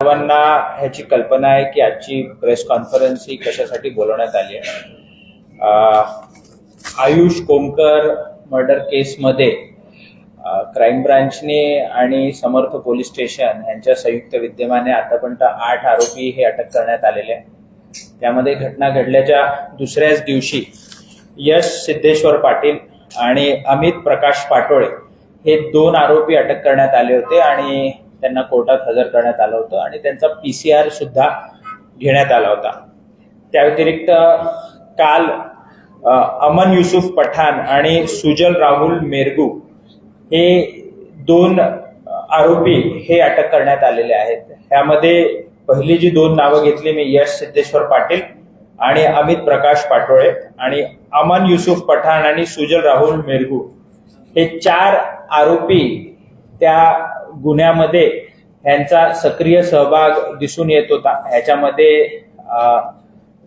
सर्वांना ह्याची कल्पना आहे की आजची प्रेस कॉन्फरन्स ही कशासाठी बोलवण्यात आली आहे. आयुष कोमकर मर्डर केसमध्ये क्राईम ब्रांचने आणि समर्थ पोलीस स्टेशन यांच्या संयुक्त विद्यमाने आतापर्यंत आठ आरोपी हे अटक करण्यात आलेले आहे त्यामध्ये घटना घडल्याच्या दुसऱ्याच दिवशी यश सिद्धेश्वर पाटील आणि अमित प्रकाश पाटोळे हे दोन आरोपी अटक करण्यात आले होते आणि त्यांना कोर्टात हजर करण्यात आलं होतं आणि त्यांचा पी सी सुद्धा घेण्यात आला होता. त्या व्यतिरिक्त काल अमन युसुफ पठाण आणि सुजल राहुल मेरगू हे दोन आरोपी हे अटक करण्यात आलेले आहेत. ह्यामध्ये पहिली जी दोन नावं घेतली मी यश सिद्धेश्वर पाटील आणि अमित प्रकाश पाटोळे आणि अमन युसुफ पठाण आणि सुजल राहुल मेरगू. हे चार आरोपी त्या गुन्ह्यामध्ये यांचा सक्रिय सहभाग दिसून येत होता ह्याच्यामध्ये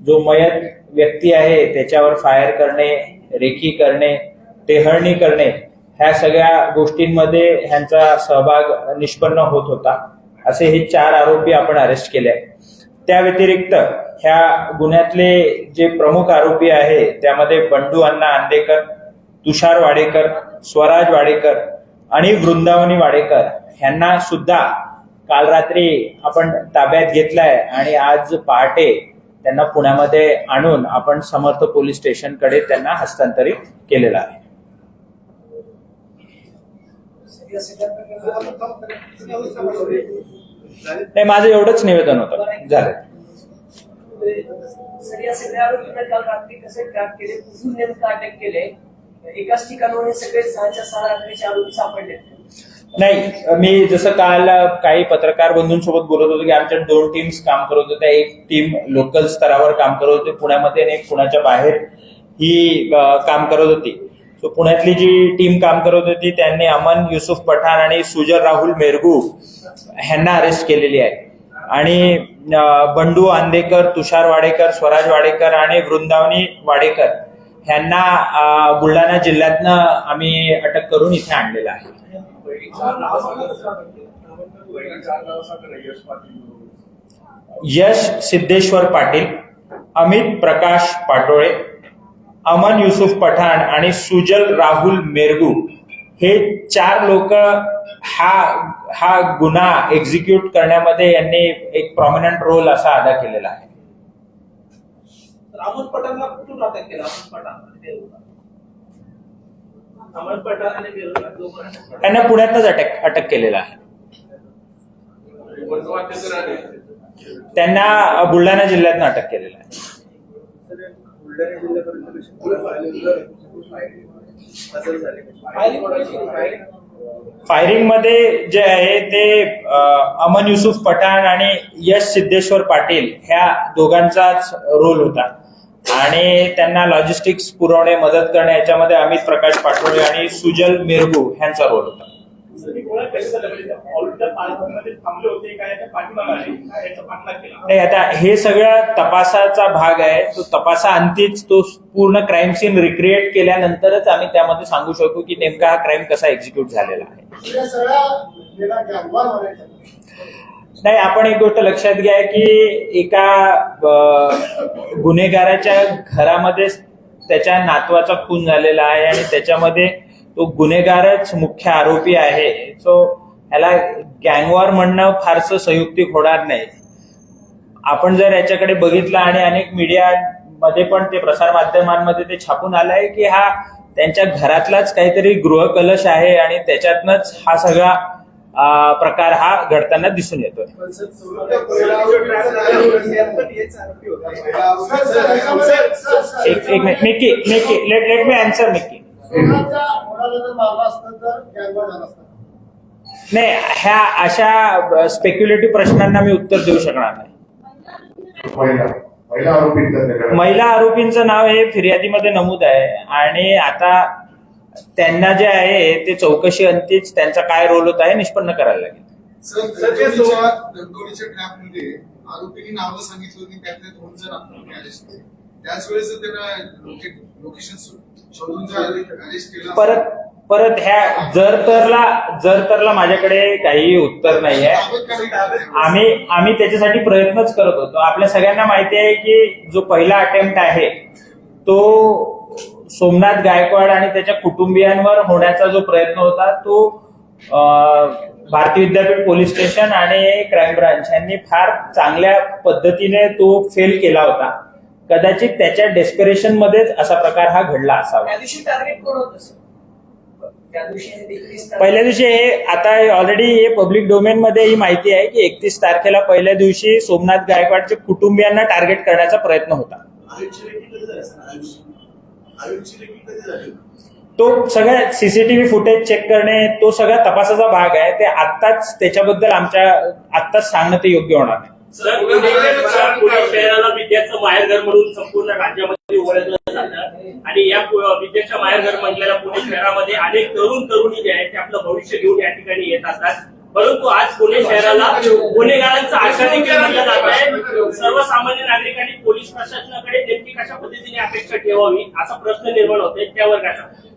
जो मयत व्यक्ती आहे त्याच्यावर फायर करणे रेखी करणे टेहळणी करणे ह्या सगळ्या गोष्टींमध्ये ह्यांचा सहभाग निष्पन्न होत होता असे हे चार आरोपी आपण अरेस्ट केले आहे. त्या व्यतिरिक्त ह्या गुन्ह्यातले जे प्रमुख आरोपी आहे त्यामध्ये बंडू अण्णा आंदेकर तुषार वाडेकर स्वराज वाडेकर आणि वृंदावनी वाडेकर ह्यांना सुद्धा काल रात्री आपण ताब्यात घेतलाय आणि आज पहाटे त्यांना पुण्यामध्ये आणून आपण समर्थ पोलीस स्टेशनकडे त्यांना हस्तांतरित केलेलं आहे. नाही माझं एवढंच निवेदन होतं. झालं. केले? एकाच ठिकाणाहून हे सगळे सहाच्या सहा रात्रीचे आरोपी सापडले. नाही मी जसं काल काही पत्रकार बंधूंसोबत बोलत होतो की आमच्या दोन टीम्स काम करत होत्या एक टीम लोकल स्तरावर काम करत होती पुण्यामध्ये आणि एक पुण्याच्या बाहेर ही काम करत होती. सो पुण्यातली जी टीम काम करत होती त्यांनी अमन युसुफ पठाण आणि सुजर राहुल मेरगू ह्यांना अरेस्ट केलेली आहे. आणि बंडू आंदेकर तुषार वाडेकर स्वराज वाडेकर आणि वृंदावनी वाडेकर ह्यांना बुलढाणा जिल्ह्यातनं आम्ही अटक करून इथे आणलेलं आहे. यश सिद्धेश्वर पाटील अमित प्रकाश पाटोळे अमन युसुफ पठाण आणि सुजल राहुल मेरगू हे चार लोक हा हा गुन्हा एक्झिक्यूट करण्यामध्ये यांनी एक प्रॉमिनंट रोल असा अदा केलेला आहे. अमोल पठाणला कुठून अटक केला अमोल पठाण आणि बेलूला? अमोल पठाण आणि बेलूला दोघांना त्यांना पुण्यातच अटक अटक केलेला आहे. त्यांना बुलढाणा जिल्ह्यातनं अटक केलेलं आहे. फायरिंगमध्ये जे आहे ते अमन युसुफ पठाण आणि यश सिद्धेश्वर पाटील ह्या दोघांचाच रोल होता. आणि त्यांना लॉजिस्टिक्स पुरवणे मदत करणे याच्यामध्ये अमित प्रकाश पाटोळे आणि सुजल मिरगू ह्यांचा रोल होता. नाही आता हे सगळं तपासाचा भाग आहे. तो तपासा अंतीच तो पूर्ण क्राईम सीन रिक्रिएट केल्यानंतरच आम्ही त्यामध्ये सांगू शकू की नेमका हा क्राईम कसा एक्झिक्यूट झालेला आहे या सगळ्या गेला गॅंगवा म्हणायचं नाही आपण एक गोष्ट लक्षात घ्या की एका गुन्हेगाराच्या घरामध्ये त्याच्या नातवाचा खून झालेला आहे आणि त्याच्यामध्ये तो गुन्हेगारच मुख्य आरोपी आहे. सो ह्याला गँगवॉर म्हणणं फारसं संयुक्तिक होणार नाही. आपण जर याच्याकडे बघितलं आणि अनेक मीडिया मध्ये पण ते प्रसार माध्यमांमध्ये ते छापून आलंय की हा त्यांच्या घरातलाच काहीतरी गृहकलश आहे आणि त्याच्यातनच हा सगळा प्रकार हा घडताना दिसून येतोय. एक एक minute Mickey Mickey let let me answer Mickey. नाही ह्या अशा स्पेक्युलेटिव्ह प्रश्नांना मी उत्तर देऊ शकणार नाही. महिला आरोपींचं नाव हे फिर्यादीमध्ये नमूद आहे आणि आता त्यांना जे आहे ते चौकशी अंतीच त्यांचा काय रोल होता हे निष्पन्न करायला लागेल. सर धनगडीच्या धनगडीच्या ट्रॅपमध्ये आरोपींनी नावं सांगितली होती त्यातले दोन जण आरोपी अरेस्ट केले. त्याच वेळेस त्यांना लोकेशन शोधून अरेस्ट केला परत परत ह्या जर तरला जर तरला माझ्याकडे काही उत्तर नाही आहे? आम्ही आम्ही त्याच्यासाठी प्रयत्नच करत होतो. आपल्या सगळ्यांना माहिती आहे की जो पहिला अटेम्प्ट आहे तो सोमनाथ गायकवाड आणि त्याच्या कुटुंबियांवर होण्याचा जो प्रयत्न होता तो भारतीय विद्यापीठ पोलीस स्टेशन आणि क्राईम ब्रांच यांनी फार चांगल्या पद्धतीने तो फेल केला होता. कदाचित त्याच्या डेस्पिरेशन मध्येच असा प्रकार हा घडला असावा. त्या दिवशी टार्गेट कोण होतं सर त्या दिवशी एकवीस तारीख- पहिल्या दिवशी हे आता ऑलरेडी हे पब्लिक डोमेन मध्ये ही माहिती आहे की एकतीस तारखेला पहिल्या दिवशी सोमनाथ गायकवाडच्या कुटुंबियांना टार्गेट करण्याचा प्रयत्न होता. तो सगळ्या सीसीटीव्ही फुटेज चेक करणे तो सगळ्या तपासाचा भाग आहे. ते आत्ताच त्याच्याबद्दल आमच्या आत्ताच सांगणं ते योग्य होणार नाही. सर पुणे शहराला विद्याचं माहेरघर म्हणून संपूर्ण राज्यामध्ये ओळखलं जातं आणि या विद्याच्या माहेरघर म्हटलेल्या पुणे शहरामध्ये अनेक तरुण तरुणी जे आहेत ते आपलं भविष्य घेऊन या ठिकाणी येत असतात. परंतु आज पुणे शहराला गुन्हेगारांचं आश्रय देखील म्हणलं जात आहे. सर्वसामान्य नागरिकांनी पोलीस प्रशासनाकडे नेमकी कशा पद्धतीने अपेक्षा ठेवावी असा प्रश्न निर्माण होतोय. त्यावर काय?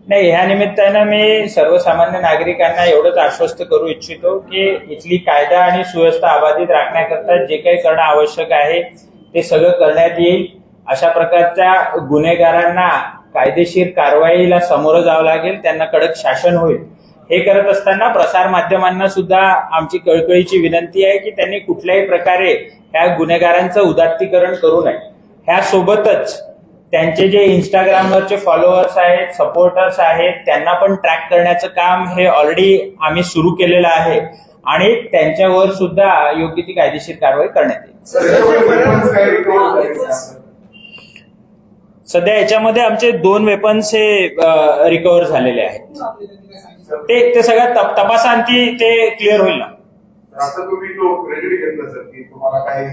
नाही ह्या निमित्तानं मी सर्वसामान्य नागरिकांना एवढंच आश्वस्त करू इच्छितो की इथली कायदा आणि सुव्यवस्था अबाधित राखण्याकरता जे काही करणं आवश्यक आहे ते सगळं करण्यात येईल. अशा प्रकारच्या गुन्हेगारांना कायदेशीर कारवाईला सामोरं जावं लागेल. त्यांना कडक शासन होईल. हे करत असताना प्रसार माध्यमांना सुद्धा आमची कळकळीची विनंती आहे की त्यांनी कुठल्याही प्रकारे ह्या गुन्हेगारांचं उदात्तीकरण करू नये. ह्या सोबतच त्यांचे जे इंस्टाग्रामवरचे फॉलोअर्स आहेत सपोर्टर्स आहेत त्यांना पण ट्रॅक करण्याचं काम हे ऑलरेडी आम्ही सुरू केलेलं आहे आणि त्यांच्यावर सुद्धा योग्य ती कायदेशीर कारवाई करण्यात येईल? सध्या याच्यामध्ये आमचे दोन वेपन्स हे रिकव्हर झालेले आहेत. ते ते सगळ्या तप तपासांती ते क्लिअर होईल ना. आता तुम्ही तो क्रेडिट घेतला सर की तुम्हाला काही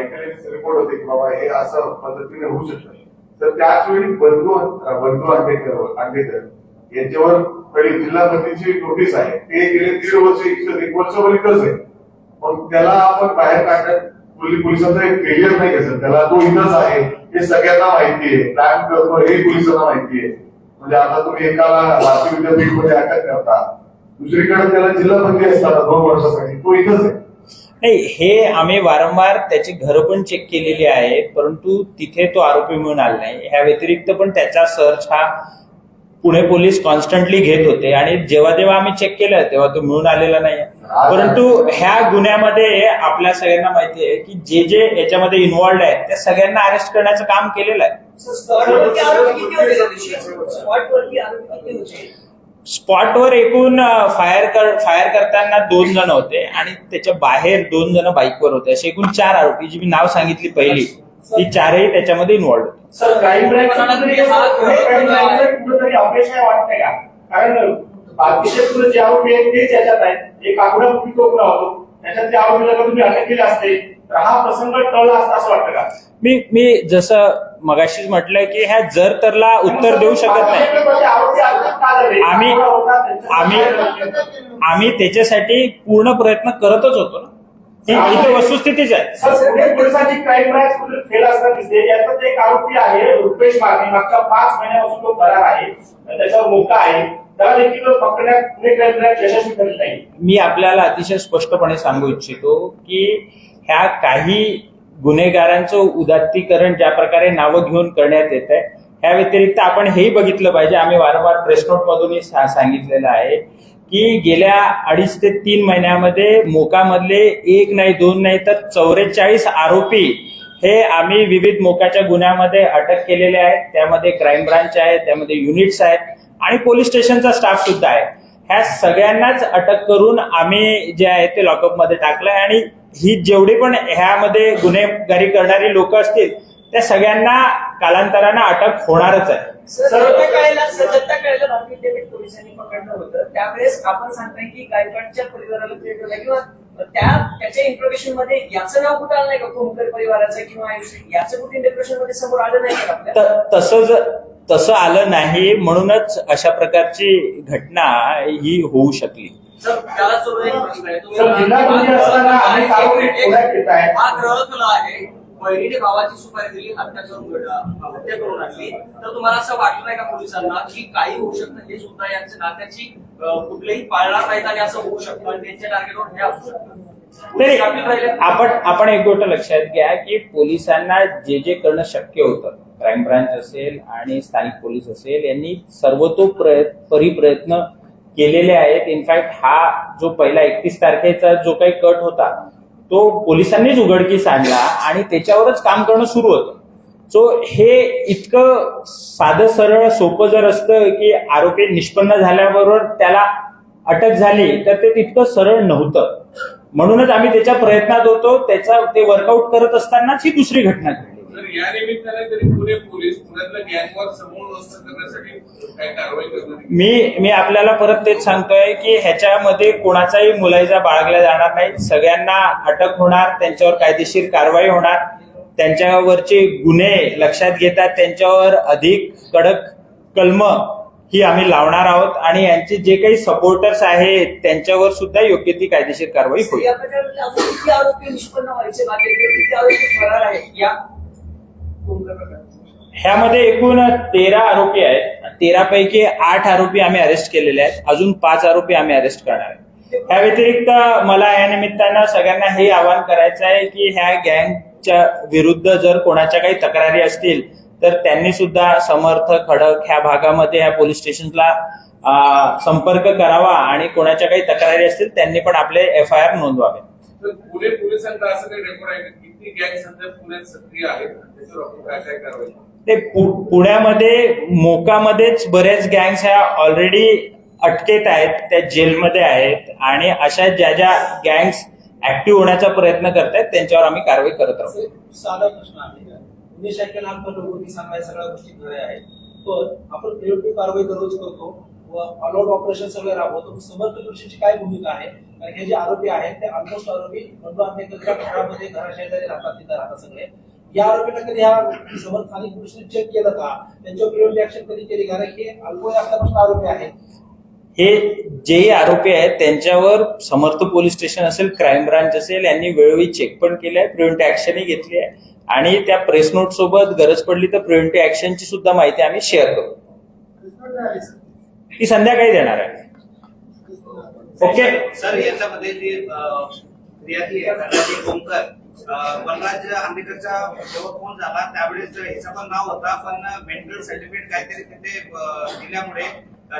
इंटेलिजन्स रिपोर्ट होते की बाबा हे असं पद्धतीने होऊ शकतं. तर त्याच वेळी बंधू बंधू आंबेडकर आंबेडकर यांच्यावर जिल्हा जिल्हापतीची नोटीस आहे. ते गेले दीड वर्ष एक एक वर्षभर इथंच आहे. मग त्याला आपण बाहेर काढण्यात पोलीस पोलिसांचा एक फेलियर नाही सर त्याला तो इथंच आहे. हे सगळ्यांना माहिती आहे. प्लॅन करतो हे पोलिसांना माहिती आहे. म्हणजे आता तुम्ही एकाला भारतीय विद्यापीठमध्ये अटक करता. दुसरीकडे त्याला जिल्हापती असतात दोन वर्षासाठी. तो इथंच आहे. नाही हे आम्ही वारंवार त्याची घरं पण चेक केलेली आहेत परंतु तिथे तो आरोपी मिळून आला नाही. ह्या व्यतिरिक्त पण त्याचा सर्च हा पुणे पोलीस कॉन्स्टंटली घेत होते आणि जेव्हा जेव्हा आम्ही चेक केलं तेव्हा तो मिळून आलेला नाही. परंतु ह्या गुन्ह्यामध्ये आपल्या सगळ्यांना माहिती आहे की जे जे याच्यामध्ये इन्व्हॉल्ड आहेत त्या सगळ्यांना अरेस्ट करण्याचं काम केलेलं आहे. स्पॉटवरती आरोपी किती होते? त्या दिवशी स्पॉटवरती आरोपी किती होते? स्पॉटवर एकूण फायर कर फायर करताना दोन जण होते आणि त्याच्या बाहेर दोन जण बाईकवर होते. असे एकूण चार आरोपी जी मी नाव सांगितली पहिली ती चारही त्याच्यामध्ये इन्व्हॉल्ड होते. सर क्राईम कुठेतरी अपयश आहे वाटतंय का? कारण बाकीचे पुढे जे आरोपी आहेत तेच याच्यात आहेत. एक आठवड्यापूर्वी तो गुन्हा होतो त्याच्यात त्या आरोपीला तुम्ही अटक केली असते तर हा प्रसंग टळला असता असं वाटतं का? मी मी जसं मगाशीच म्हटलं की ह्या जर तरला उत्तर देऊ शकत नाही? आम्ही- आम्ही आम्ही त्याच्यासाठी पूर्ण प्रयत्न करतच होतो ना. इथे वस्तुस्थितीच आहे. सर पुणे पोलिसांची क्राईम ब्रांच कुठे फेल असताना दिसते. याच्यात एक आरोपी आहे रुपेश मागणी. मागच्या पाच महिन्यापासून तो फरार आहे. आणि त्याच्यावर मोका आहे. त्याला देखील पकडण्यात पुणे क्राईम ब्रांच यशस्वी ठरली नाही मी आपल्याला अतिशय स्पष्टपणे सांगू इच्छितो की ह्या काही गुन्हेगारांचं उदात्तीकरण ज्या प्रकारे नावं घेऊन करण्यात येत आहे ह्या व्यतिरिक्त आपण हेही बघितलं पाहिजे. आम्ही वारंवार प्रेस नोट सा- सांगितलेलं आहे की गेल्या अडीच ते तीन महिन्यामध्ये मोकामधले एक नाही दोन नाही तर चौवेचाळीस आरोपी हे आम्ही विविध मोकाच्या गुन्ह्यामध्ये अटक केलेले आहेत. त्यामध्ये क्राईम ब्रांच आहे त्यामध्ये युनिट्स आहेत आणि पोलीस स्टेशनचा स्टाफ सुद्धा आहे. ह्या सगळ्यांनाच अटक करून आम्ही जे आहे ते लॉकअपमध्ये टाकलं टाकलंय आणि ही जेवढी पण ह्यामध्ये गुन्हेगारी करणारी लोक असतील त्या सगळ्यांना कालांतरानं अटक होणारच आहे. पोलिसांनी पकडलं होतं. त्यावेळेस आपण सांगताय की गायकवाडच्या परिवाराला किंवा त्या त्याच्या मध्ये याचं नाव कुठं आलं नाही का? कोमकर परिवाराचं किंवा याचं कुठे इन्फॉर्मेशनमध्ये समोर आलं नाही का तसं आलं नाही म्हणूनच अशा प्रकारची घटना ही होऊ शकली. हा ग्रह कला आहे. बहिणीने भावाची सुपारी दिली हत्या करून घड- हत्या करून आणली. तर तुम्हाला असं वाटलं नाही का पोलिसांना की काही होऊ शकतं? हे सुद्धा यांच्या नात्याची अं, कुठलेही पाळणार नाहीत आणि असं होऊ शकतं आणि त्यांच्या टार्गेटवर हे असू शकतं. आपण आपण एक गोष्ट लक्षात घ्या की पोलिसांना जे जे करणं शक्य होतं क्राईम ब्रांच असेल आणि स्थानिक पोलीस असेल यांनी सर्वतोपरी प्रयत्न केलेले आहेत. इनफॅक्ट हा जो पहिला एकतीस तारखेचा जो काही कट होता तो पोलिसांनीच उघडकीस आणला आणि त्याच्यावरच काम करणं सुरू होतं. सो हे इतकं साधं सरळ सोपं जर असतं की आरोपी निष्पन्न झाल्याबरोबर त्याला अटक झाली तर ते तितकं सरळ नव्हतं. म्हणूनच आम्ही त्याच्या प्रयत्नात होतो त्याचा ते वर्कआउट करत असतानाच ही दुसरी घटना घडली. तर या निमित्ताने तरी पुणे पोलीस पुण्यातल्या गँगवर समूळ व्यवस्था करण्यासाठी काय कारवाई करणार मी मी आपल्याला परत तेच सांगतोय की ह्याच्यामध्ये कोणाचाही मुलायजा बाळगला जाणार नाही. सगळ्यांना अटक होणार त्यांच्यावर कायदेशीर कारवाई होणार. त्यांच्यावरचे गुन्हे लक्षात घेतात त्यांच्यावर अधिक कडक कलम ही आम्ही लावणार आहोत आणि यांचे जे काही सपोर्टर्स आहेत त्यांच्यावर सुद्धा योग्य ती कायदेशीर कारवाई होईल. ह्यामध्ये एकूण तेरा आरोपी आहेत. तेरा पैकी आठ आरोपी आम्ही अरेस्ट केलेले आहेत. अजून पाच आरोपी आम्ही अरेस्ट करणार आहे त्या व्यतिरिक्त मला या निमित्तानं सगळ्यांना हे आवाहन करायचं आहे की ह्या गँगच्या विरुद्ध जर कोणाच्या काही तक्रारी असतील तर त्यांनी सुद्धा समर्थ खडक ह्या भागामध्ये ह्या पोलीस स्टेशनला संपर्क करावा आणि कोणाच्या काही तक्रारी असतील त्यांनी पण आपले एफ आय आर नोंदवावे. पुणे पोलिसांचा असं काही रेकॉर्ड आहे किती गँग सध्या पुण्यात सक्रिय आहेत त्याच्यावर आपण काय काय कारवाई? ते पुण्यामध्ये मोकामध्येच बऱ्याच गँग्स ह्या ऑलरेडी अटकेत आहेत. त्या जेलमध्ये आहेत. आणि अशा ज्या ज्या गँग्स ऍक्टिव्ह होण्याचा प्रयत्न करतायत त्यांच्यावर आम्ही कारवाई करत राहू साधा प्रश्न आहे. सगळ्या गोष्टी खऱ्या आहेत. पण आपण कारवाई दररोज करतो. व ऑलआउट ऑपरेशन सगळे राबवतो. समर्थ कृषीची काय भूमिका आहे? कारण हे जे आरोपी आहेत ते ऑलमोस्ट आरोपी बंधू आंबेडकरच्या घरामध्ये घराशेजारी राहतात तिथे राहतात सगळे. या आरोपींना कधी ह्या समर्थ स्थानिक पोलिसांनी चेक केलं का? त्यांच्यावर प्रिव्हेंटिव्ह ऍक्शन कधी केली? कारण की अल्पवय असल्यापासून आरोपी आहेत. हे जेही आरोपी आहेत त्यांच्यावर समर्थ पोलीस स्टेशन असेल क्राईम ब्रांच असेल यांनी वेळोवेळी चेक पण केलंय प्रिव्हेंटिव्ह ऍक्शनही घेतली आहे. आणि त्या प्रेस नोट सोबत गरज पडली तर प्रिव्हेंटिव्ह ऍक्शनची सुद्धा माहिती आम्ही शेअर करू. ती संध्याकाळी देणार आहे. ओके? सर याच्यामध्ये जी वनराज जेव्हा फोन झाला त्यावेळेस हिचं पण नाव होता पण मेंटल सर्टिफिकेट काहीतरी तिथे दिल्यामुळे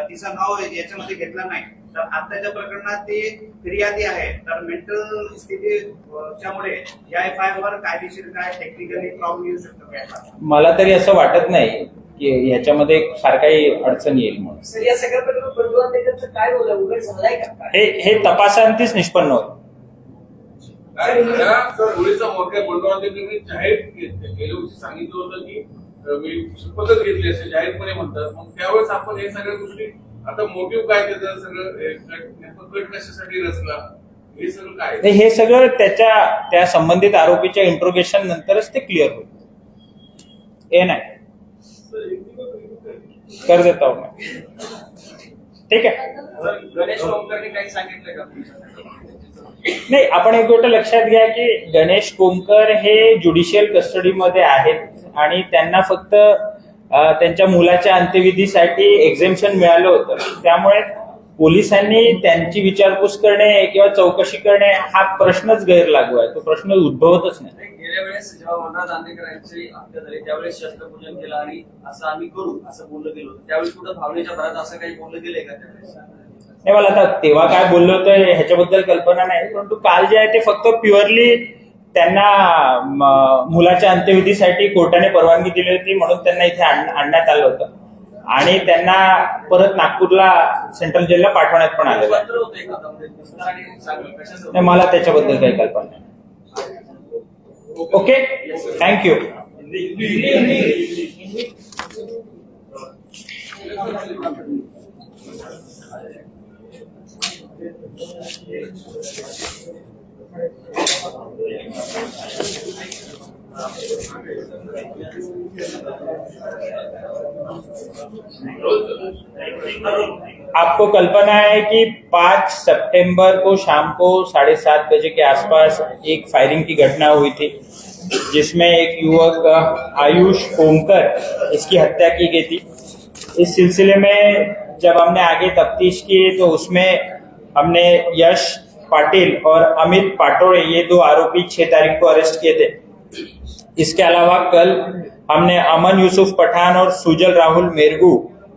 तिचं नाव याच्यामध्ये घेतलं नाही. तर आताच्या प्रकरणात ती फिर्यादी आहे. तर मेंटल स्थितीच्यामुळे या एफ आय वर कायदेशीर काय टेक्निकली प्रॉब्लेम येऊ शकतो? मला तरी असं वाटत नाही. की ह्याच्यामध्ये फार काही अडचण येईल म्हणून. सर या सगळ्या प्रकरणात काय रोल आहे उघड झालाय का? हे हे तपासांतीच निष्पन्न होईल. मोठ्या जाहीर के- गेल्या वर्षी सांगितलं होतं की मी शपथच घेतली असे जाहीरपणे म्हणतात. मग त्यावेळेस आपण हे सगळ्या गोष्टी आता मोटिव्ह काय त्याचं? सगळं कट- कशासाठी रचला? हे सगळं काय नाही, हे सगळं त्याच्या त्या संबंधित आरोपीच्या इंट्रोगेशन नंतरच ते क्लिअर होईल. हे नाही. कर देता हूं मैं. ठीक आहे गणेश कोमकरने काही सांगितलं का? नाही आपण एक गोष्ट लक्षात घ्या की गणेश कोमकर हे ज्युडिशियल कस्टडीमध्ये आहेत आणि त्यांना फक्त त्यांच्या मुलाच्या अंत्यविधीसाठी एक्झेम्पशन मिळालं होतं. त्यामुळे पोलिसांनी त्यांची विचारपूस करणे किंवा चौकशी करणे हा प्रश्नच गैरलागू आहे. तो प्रश्न उद्भवतच नाही. गेल्या वेळेस जेव्हा आंबेडकर यांची हत्या झाली त्यावेळेस शस्त्रपूजन केलं आणि असं आम्ही करू असं बोललं गेलं होतं. त्यावेळेस कुठं भावनेच्या भरात असं काही बोललं गेलंय का त्यावेळेस? नाही मला आता तेव्हा काय बोललो होतं ह्याच्याबद्दल कल्पना नाही परंतु काल जे आहे ते फक्त प्युअरली त्यांना मुलाच्या अंत्यविधीसाठी कोर्टाने परवानगी दिली होती म्हणून त्यांना इथे आण- आणण्यात आलं होतं. आणि त्यांना परत नागपूरला सेंट्रल जेलला पाठवण्यात पण आलेलं आहे. नाही, मला त्याच्याबद्दल काही कल्पना नाही. ओके थँक्यू आपको कल्पना है कि 5 सितंबर को शाम को साढ़े सात बजे के आसपास एक फायरिंग की घटना हुई थी, जिसमें एक युवक, आयुष कोमकर, इसकी हत्या की गई थी। इस सिलसिले में जब हमने आगे तफ्तीश की तो उसमें हमने यश पाटिल और अमित पाटोड़े, ये दो आरोपी छह तारीख को अरेस्ट किए थे। इसके अलावा कल हमने अमन यूसुफ पठान और सुजल राहुल मेरगू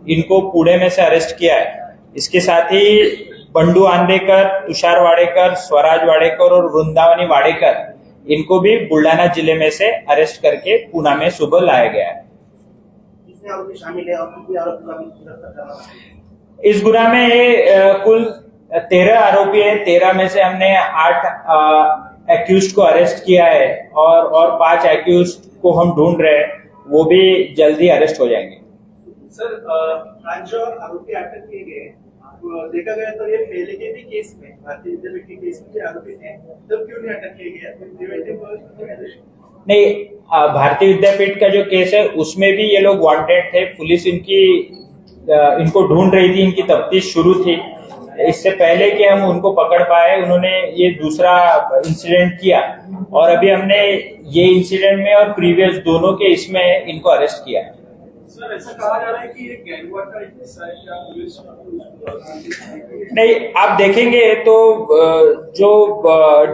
इनको पुणे में से अरेस्ट किया है। इसके साथ ही बंडू आंदेकर तुषार वाडेकर स्वराज वाडेकर और वृंदावनी वाडेकर इनको भी बुल्डाना ज़िले में से अरेस्ट करके पूना में सुबह लाया गया है? इस गुना में ये कुल तेरह आरोपी है। तेरह में से हमने आठ एक्यूज को अरेस्ट किया है और और पाँच एक्यूज को हम ढूंढ रहे हैं। वो भी जल्दी अरेस्ट हो जाएँगे। सर आज जो आरोपी अटक किए गए देखा गया तो ये पहले के भी केस में भारतीय विद्यापीठ के केस में आरोपी थे तब क्यों नहीं अटक किए गए? प्रिवेंटिव नहीं भारतीय विद्यापीठ का जो केस है उसमें भी ये लोग वांटेड थे पुलिस इनकी इनको ढूंढ रही थी इनकी तफ्तीश शुरू थी। इससे पहले कि हम उनको पकड़ पाए उन्होंने ये दूसरा इंसिडेंट किया और अभी हमने ये इंसिडेंट में और प्रीवियस दोनों के इसमें इनको अरेस्ट किया सर ऐसा कहा जा रहा है कि ये गैंगवार का हिस्सा है क्या नहीं आप देखेंगे तो जो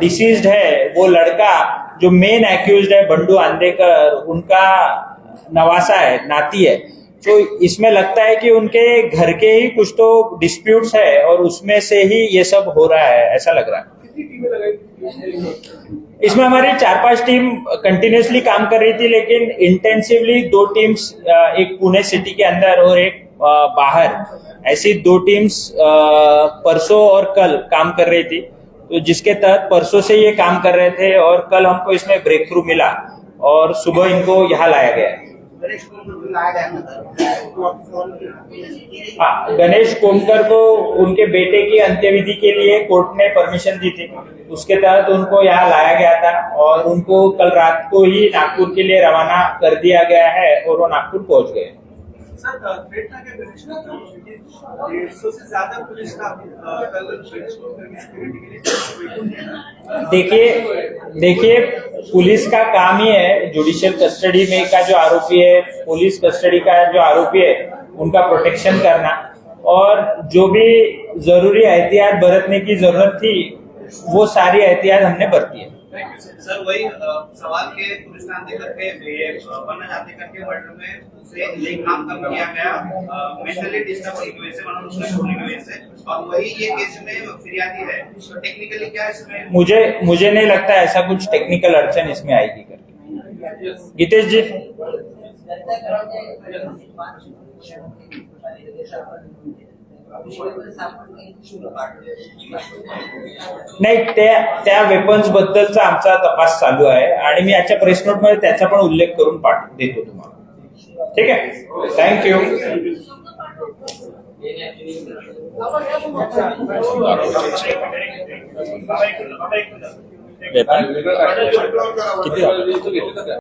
डिसीज्ड है वो लड़का जो मेन एक्यूज है बंडू आंदेकर उनका नवासा है नाती है। तो इसमें लगता है कि उनके घर के ही कुछ तो डिस्प्यूट्स है और उसमें से ही ये सब हो रहा है ऐसा लग रहा है। इसमें हमारी चार पाँच टीम कंटिन्यूसली काम कर रही थी लेकिन इंटेंसिवली दो टीम्स एक पुणे सिटी के अंदर और एक बाहर। ऐसी दो टीम्स परसों और कल काम कर रही थी। तो जिसके तहत परसों से ये काम कर रहे थे और कल हमको इसमें ब्रेक थ्रू मिला और सुबह इनको यहाँ लाया गया। है गणेश कुमार को लाया गया अंदर हाँ, गणेश कोमकर को उनके बेटे की अंत्यविधि के लिए कोर्ट ने परमिशन दी थी। उसके तहत उनको यहाँ लाया गया था और उनको कल रात को ही नागपुर के लिए रवाना कर दिया गया है और वो नागपुर पहुँच गए। देखिए देखिए पुलिस का काम ही है जुडिशियल कस्टडी में का जो आरोपी है, पुलिस कस्टडी का जो आरोपी है, उनका प्रोटेक्शन करना। और जो भी ज़रूरी एहतियात बरतने की ज़रूरत थी, वो सारी एहतियात हमने बरती है। सर वही सवाल के पुलिस ने आते करके ये अ, वरना करके मर्डर में उसे एक काम कम किया गया मेंटली डिस्टर्ब होने की वजह से उसने छोड़ने की वजह से। और वही ये केस में फिरियादी है। तो टेक्निकली क्या इसमें मुझे मुझे नहीं लगता ऐसा कुछ टेक्निकल अड़चन इसमें आएगी करके। गीतेश जी? नाही त्या त्या वेपन्स बद्दलचा आमचा तपास चालू आहे आणि मी आजच्या प्रेस नोटमध्ये त्याचा पण उल्लेख करून पाठ देतो तुम्हाला. ठीक आहे? थँक्यू किती?